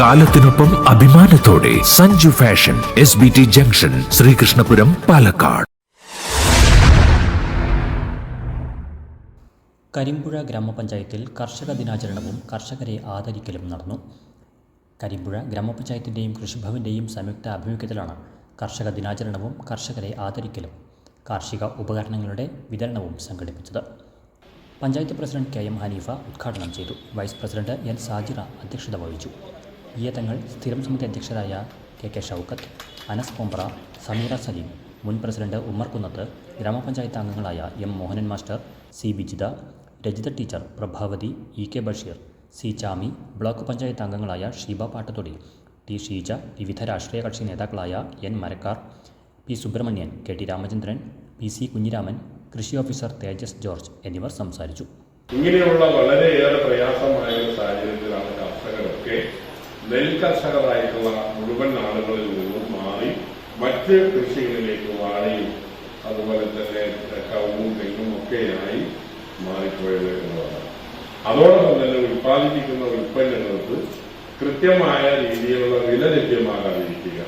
കാലത്തിനൊപ്പം അഭിമാനത്തോടെ Sanju fashion S B T junction Sreekrishnapuram Palakkad. Karimpuzha ഗ്രാമപഞ്ചായത്തിൽ കർഷക ദിനാചരണവും കർഷകരെ ആദരിക്കലും നടന്നു. കരിമ്പുഴ ഗ്രാമപഞ്ചായത്തിന്റെയും കൃഷിഭവന്റെയും സംയുക്ത ആഭിമുഖ്യത്തിലാണ് കർഷക ദിനാചരണവും കർഷകരെ ആദരിക്കലും കാർഷിക ഉപകരണങ്ങളുടെ വിതരണവും സംഘടിപ്പിച്ചത്. Panchayat president K M Haneefa ഉദ്ഘാടനം ചെയ്തു. വൈസ് പ്രസിഡന്റ് എൻ സാജിറ അധ്യക്ഷത വഹിച്ചു. ഈയതങ്ങൾ സ്ഥിരം സമിതി അധ്യക്ഷരായ കെ കെ ഷൗക്കത്ത് അനസ് കൊമ്പ്ര സമീറ സലീം മുൻ പ്രസിഡന്റ് ഉമ്മർ കുന്നത്ത് ഗ്രാമപഞ്ചായത്ത് അംഗങ്ങളായ M Mohanan master C Bijitha Rajitha teacher Prabhavathi E K Basheer C Chami block panchayat അംഗങ്ങളായ ഷീബ പാട്ടത്തൊടി ടി ഷീജ വിവിധ രാഷ്ട്രീയ കക്ഷി നേതാക്കളായ N Marakkar P Subrahmanyan K T Ramachandran P C Kunhiraman കൃഷി ഓഫീസർ തേജസ് ജോർജ് എന്നിവർ സംസാരിച്ചു. ഇങ്ങനെയുള്ള വളരെയേറെ പ്രയാസമായ നെൽ കർഷകരായിട്ടുള്ള മുഴുവൻ ആളുകളിൽ നിന്നും മാറി മറ്റ് കൃഷികളിലേക്ക് വാഴയും അതുപോലെ തന്നെ കവും തെങ്ങും ഒക്കെയായി മാറിപ്പോയത് എന്നുള്ളതാണ്. അതോടൊപ്പം തന്നെ ഉൽപ്പാദിപ്പിക്കുന്ന ഉൽപ്പന്നങ്ങൾക്ക് കൃത്യമായ രീതിയിലുള്ള വില ലഭ്യമാകാതിരിക്കുക.